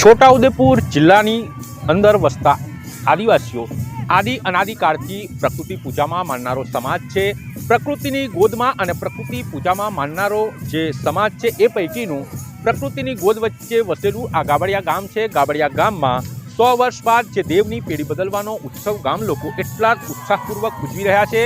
છોટાઉદેપુર જિલ્લાની અંદર વસતા આદિવાસીઓ આદિ અનાદિકાળથી પ્રકૃતિ પૂજામાં માનનારો સમાજ છે. પ્રકૃતિની ગોદમાં અને પ્રકૃતિ પૂજામાં માનનારો જે સમાજ છે એ પૈકીનું પ્રકૃતિની ગોદ વચ્ચે વસેલું આ ગાબડિયા ગામ છે. ગાબડિયા ગામમાં સો વર્ષ બાદ જે દેવની પેઢી બદલવાનો ઉત્સવ ગામ લોકો એટલા ઉત્સાહપૂર્વક ઉજવી રહ્યા છે.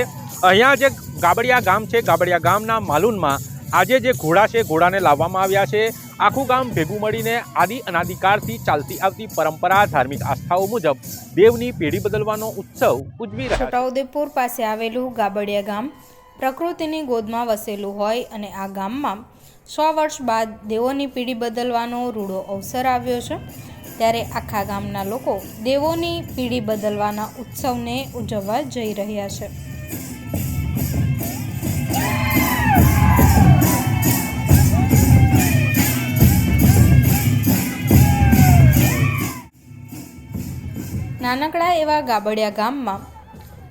અહીંયા જે ગાબડિયા ગામ છે, ગાબડિયા ગામના માલુનમાં આજે જે ઘોડા છે, ઘોડાને લાવવામાં આવ્યા છે. આખું ગામ ભેગું મળીને આદિ અનાદિકાળથી ચાલતી આવતી પરંપરા, ધાર્મિક આસ્થાઓ મુજબ દેવની પેઢી બદલવાનો ઉત્સવ ઉજવી રહ્યા છોટાઉદેપુર પાસે આવેલું ગાબડિયા ગામ પ્રકૃતિની ગોદમાં વસેલું હોય અને આ ગામમાં સો વર્ષ બાદ દેવોની પીઢી બદલવાનો રૂડો અવસર આવ્યો છે, ત્યારે આખા ગામના લોકો દેવોની પીઢી બદલવાના ઉત્સવને ઉજવવા જઈ રહ્યા છે. નાનકડા એવા ગાબડિયા ગામમાં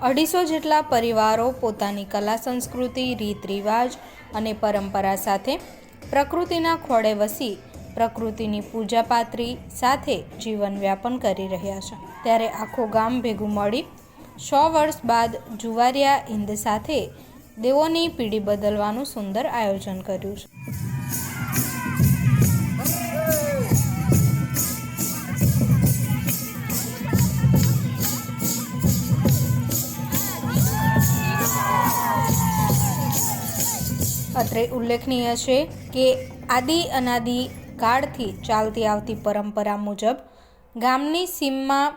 અઢીસો જેટલા પરિવારો પોતાની કલા, સંસ્કૃતિ રીત રિવાજ અને પરંપરા સાથે પ્રકૃતિના ખોળે વસી પ્રકૃતિની પૂજાપાત્રી સાથે જીવન વ્યાપન કરી રહ્યા છે. ત્યારે આખું ગામ ભેગું મળી સો વર્ષ બાદ જુવારિયા હિંદ સાથે દેવોની પીઢી બદલવાનું સુંદર આયોજન કર્યું છે. અત્રે ઉલ્લેખનીય છે કે આદિ અનાદિ કાળથી ચાલતી આવતી પરંપરા મુજબ ગામની સીમમાં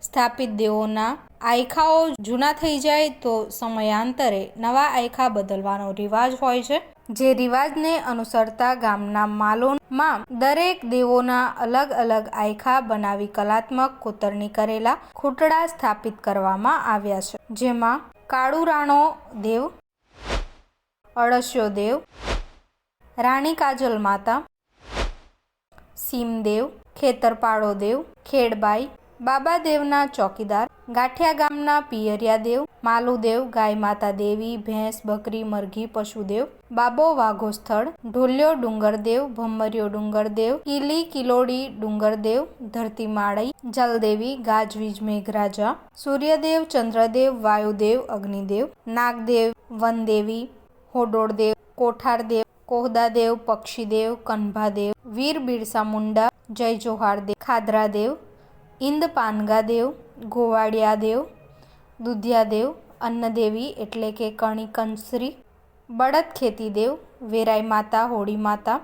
સ્થાપિત દેવોના આયખાઓ જૂના થઈ જાય તો સમયાંતરે નવા આયખા બદલવાનો રિવાજ હોય છે. જે રિવાજને અનુસરતા ગામના માલોમાં દરેક દેવોના અલગ અલગ આયખા બનાવી કલાત્મક કોતરણી કરેલા ખૂટડા સ્થાપિત કરવામાં આવ્યા છે. જેમાં કાળુરાણો દેવ અળસ્યો દેવ, રાણી કાજલ માતા, સીમદેવ, ખેતરપાળો દેવ, ખેડબાઈ બાબા દેવના ચોકીદાર, ગાંઠિયા ગામના પિયરિયા દેવ, માલુદેવ, ગાય માતા દેવી, ભેંસ, બકરી, મરઘી, પશુદેવ, બાબો વાઘો સ્થળ, ઢોલ્યો ડુંગરદેવ ભમરિયો ડુંગરદેવ કીલી કિલોડી ડુંગરદેવ ધરતી માળી જલદેવી, ગાજવીજ મેઘરાજા, સૂર્યદેવ, ચંદ્રદેવ, વાયુદેવ, અગ્નિદેવ, નાગદેવ, વનદેવી હોડોળદેવ, કોઠારદેવ, કોહદાદેવ, પક્ષીદેવ, કન્ભાદેવ, વીર બિરસા મુંડા, જય જોહારદેવ, ખાદરાદેવ ઇન્દ પાનગાદેવ ગોવાડિયાદેવ દુધિયાદેવ, અન્નદેવી એટલે કે કણિકંશ્રી બળદ ખેતીદેવ, વેરાઈ માતા, હોળી માતા,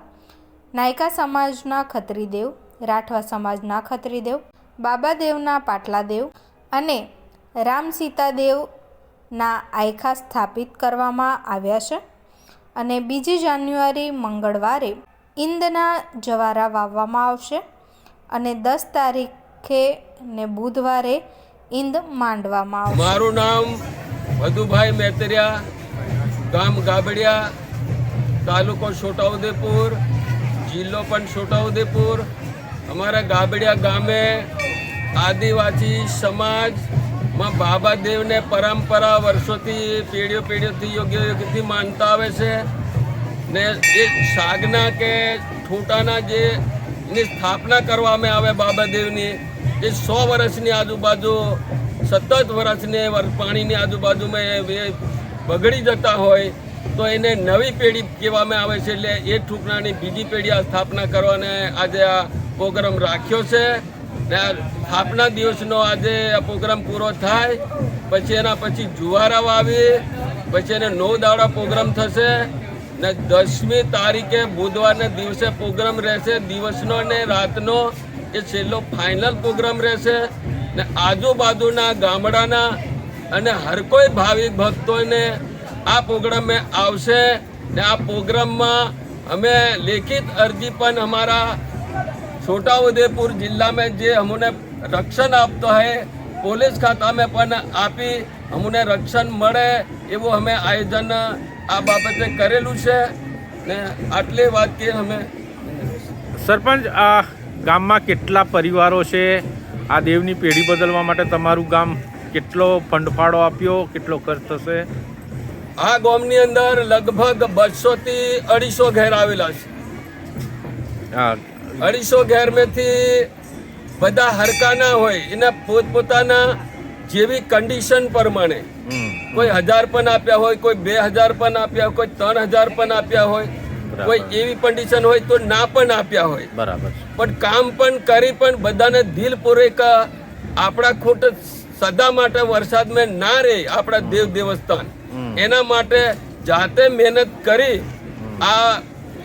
નાયકા સમાજના ખત્રીદેવ, રાઠવા સમાજના ખત્રીદેવ, બાબાદેવના પાટલાદેવ અને રામ સીતાદેવના આયખા સ્થાપિત કરવામાં આવ્યા છે અને બીજી જાન્યુઆરી મંગળવારે ઈંદના જવારા વાવવામાં આવશે અને દસ તારીખે ને બુધવારે ઈંદ માંડવામાં આવશે. મારું નામ વધુભાઈ મેતરિયા, ગામ ગાબડિયા, તાલુકો છોટાઉદેપુર, જિલ્લો પણ છોટાઉદેપુર. અમારા ગાબડિયા ગામે આદિવાસી સમાજમાં બાબા દેવને પરંપરા વર્ષોથી પેઢીઓ પેઢીઓથી યોગ્ય યોગ્યથી માનતા આવે છે ને એ સાગના કે ઠૂંટાના જે ની સ્થાપના કરવામાં આવે બાબા દેવની એ સો વર્ષની આજુબાજુ, સતત વર્ષને વર- પાણીની આજુબાજુમાં એ બગડી જતા હોય, તો એને નવી પેઢી કહેવામાં આવે છે. એટલે એ ઠૂંકણાની બીજી પેઢી આ સ્થાપના કરવાને આજે આ પ્રોગ્રામ રાખ્યો છે. ને સ્થાપના દિવસનો આજે આ પ્રોગ્રામ પૂરો થાય, પછી એના પછી જુવારા વાવી પછી એને નવ દાડા પ્રોગ્રામ થશે, ને દસમી તારીખે બુધવારના દિવસે પ્રોગ્રામ રહેશે, દિવસનો ને રાતનો એ છેલ્લો ફાઇનલ પ્રોગ્રામ રહેશે, ને આજુબાજુના ગામડાના અને હર કોઈ ભાવિક ભક્તોને આ પ્રોગ્રામે આવશે, ને આ પ્રોગ્રામમાં અમે લેખિત અરજી પણ અમારા છોટાઉદેપુર जिला में જે અમને રક્ષણ આપતો હૈ પોલીસ ખાતા में પણ આપી અમને રક્ષણ મળે એવું અમે આયોજન આ બાબતે કરેલું છે ને આટલી વાત કે અમે સરપંચ આ ગામમાં કેટલા પરિવારો છે આ દેવની પેઢી બદલવા માટે તમારું ગામ કેટલો ફંડફાળો આપ્યો કેટલો ખર્ચ થશે આ ગામની અંદર લગભગ બસો થી અઢીસો ઘેર આવેલા છે આ અઢીસો ઘેરમેથી બધા હરકા ના હોય એના પોતપોતાના જેવી કન્ડિશન પ્રમાણે. કોઈ હજાર પણ આપ્યા હોય કોઈ બે હજાર પણ આપ્યા હોય કોઈ ત્રણ હજાર પણ આપ્યા હોય કોઈ એવી કન્ડિશન હોય તો ના પણ આપ્યા હોય. બરાબર. પણ કામ પણ કરી પણ બધાને દિલ પૂરેકા આપણા ખોટ સદા માટે વરસાદમાં ના રહે આપણા દેવ દેવસ્થાન. એના માટે જાતે મહેનત કરી આ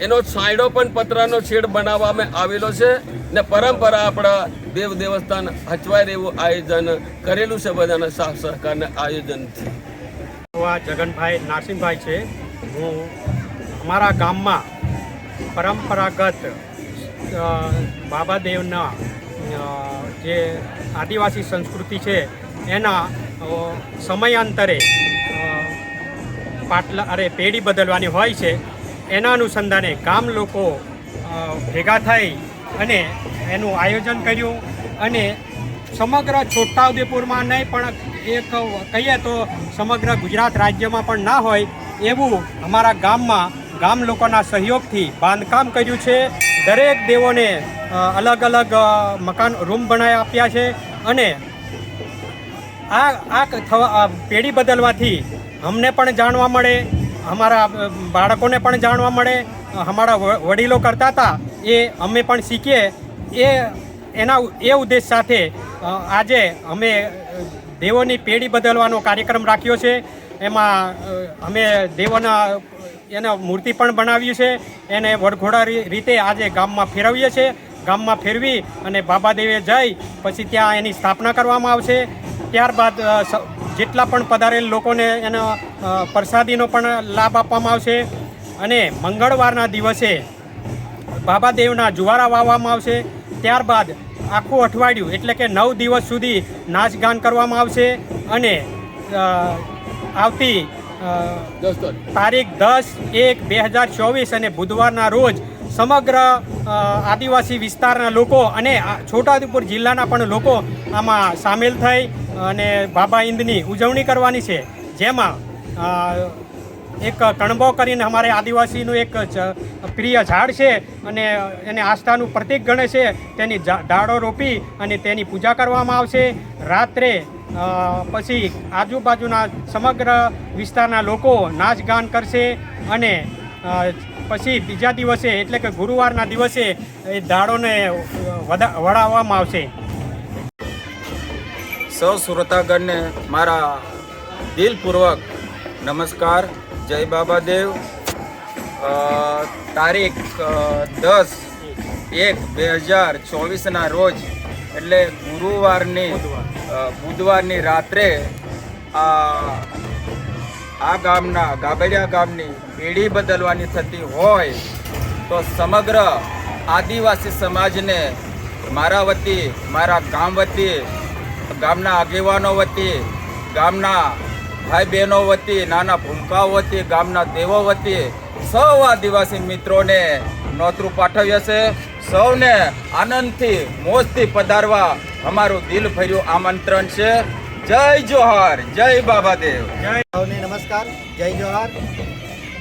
એનો છાંયડો પણ પતરાનો શેડ બનાવવામાં આવેલો છે ને પરંપરા આપણા દેવ દેવસ્થાન હચવાય એવું આયોજન કરેલું છે બધાના સાથ સહકારના આયોજનથી. આ જગનભાઈ નાસિમભાઈ છે. હું અમારા ગામમાં પરંપરાગત બાબાદેવના જે આદિવાસી સંસ્કૃતિ છે, એના સમયાંતરે પાટલા, અરે, પેઢી બદલવાની હોય છે. એના અનુસંધાને ગામ લોકો ભેગા થઈ અને એનું આયોજન કર્યું અને સમગ્ર છોટાઉદેપુરમાં નહીં, પણ એક કહીએ તો સમગ્ર ગુજરાત રાજ્યમાં પણ ના હોય એવું અમારા ગામમાં ગામ લોકોના સહયોગથી બાંધકામ કર્યું છે. દરેક દેવોને અલગ અલગ મકાન રૂમ બનાવી આપ્યા છે અને આ આ પેઢી બદલવાથી અમને પણ જાણવા મળે અમારા બાળકોને પણ જાણવા મળે અમારા વડીલો કરતા હતા, એ અમે પણ શીખીએ. એ, એના એ ઉદ્દેશ સાથે આજે અમે દેવોની પેઢી બદલવાનો કાર્યક્રમ રાખ્યો છે. એમાં અમે દેવોના, એને મૂર્તિ પણ બનાવી છે. એને વડઘોડા રીતે આજે ગામમાં ફેરવીએ છીએ ગામમાં ફેરવી અને બાબાદેવે જઈ, પછી ત્યાં એની સ્થાપના કરવામાં આવશે. ત્યારબાદ જેટલા પણ પધારેલ લોકોને એનો પ્રસાદીનો પણ લાભ આપવામાં આવશે. અને મંગળવારના દિવસે બાબાદેવના જુવારા વાવવામાં આવશે. ત્યારબાદ આખું અઠવાડિયું એટલે કે નવ દિવસ સુધી નાચગાન કરવામાં આવશે. અને આવતી તારીખ. દસ એક બે હજાર ચોવીસ અને બુધવારના રોજ સમગ્ર આદિવાસી વિસ્તારના લોકો અને છોટાઉદેપુર જિલ્લાના પણ લોકો આમાં સામેલ થઈ. અને બાબા ઈંદની ઉજવણી કરવાની છે, જેમાં એક કણબો કરીને અમારે આદિવાસીનું એક પ્રિય ઝાડ છે અને એને આસ્થાનું પ્રતીક ગણે છે, તેની ડાળો રોપી અને તેની પૂજા કરવામાં આવશે. રાત્રે પછી આજુબાજુના સમગ્ર વિસ્તારના લોકો નાચગાન કરશે અને પછી બીજા દિવસે એટલે કે ગુરુવારના દિવસે એ દાડોને વડા- વડાવવામાં આવશે. સૌ શ્રોતાગણને મારા દિલપૂર્વક નમસ્કાર. જય બાબા દેવ. તારીખ દસ એક બે હજાર ચોવીસના રોજ, એટલે ગુરુવારની બુધવારની રાત્રે આ આ ગામના ગાબડિયા ગામની પેઢી બદલવાની થતી હોય, તો સમગ્ર આદિવાસી સમાજને મારા વતી, મારા ગામ વતી ગામના આગેવાનો વતી, ગામના ભાઈ બહેનો વતી, નાના ભૂમકાઓ વતી, ગામના દેવો વતી સૌ આદિવાસી મિત્રોને નોતરું પાઠવ્યું છે. સૌને આનંદથી, મોજથી પધારવા અમારું દિલ ભર્યું આમંત્રણ છે. જય જોહાર, જય બાબાદેવ. સૌને નમસ્કાર, જય જોહાર.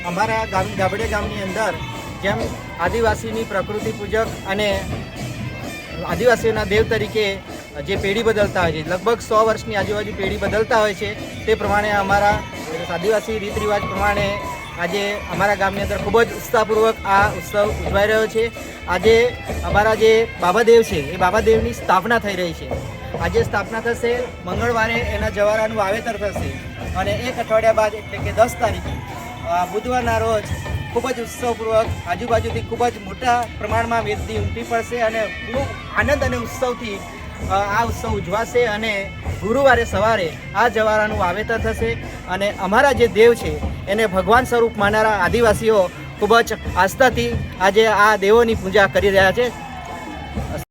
અમારા ગામ ગાબડે ગામની અંદર જેમ આદિવાસીની પ્રકૃતિ પૂજક અને આદિવાસીઓના દેવ તરીકે જે પેઢી બદલતા હોય છે. લગભગ સો વર્ષની આજુબાજુ પેઢી બદલતા હોય છે. તે પ્રમાણે અમારા આદિવાસી રીત રિવાજ પ્રમાણે આજે અમારા ગામની અંદર ખૂબ જ ઉત્સાહપૂર્વક આ ઉત્સવ ઉજવાઈ રહ્યો છે. આજે અમારા જે બાબાદેવ છે, એ બાબાદેવની સ્થાપના થઈ રહી છે. આજે સ્થાપના થશે, મંગળવારે એના જવારાનું વાવેતર થશે અને એક અઠવાડિયા બાદ, એટલે કે દસ તારીખે બુધવારના રોજ ખૂબ જ ઉત્સવપૂર્વક આજુબાજુથી ખૂબ જ મોટા પ્રમાણમાં વેદની ઉમટી પડશે અને ખૂબ આનંદ અને ઉત્સવથી આ ઉત્સવ ઉજવાશે અને ગુરુવારે સવારે આ જવારાનું વાવેતર થશે અને અમારા જે દેવ છે, એને ભગવાન સ્વરૂપ માનનારા આદિવાસીઓ ખૂબ જ આસ્થાથી આજે આ દેવોની પૂજા કરી રહ્યા છે.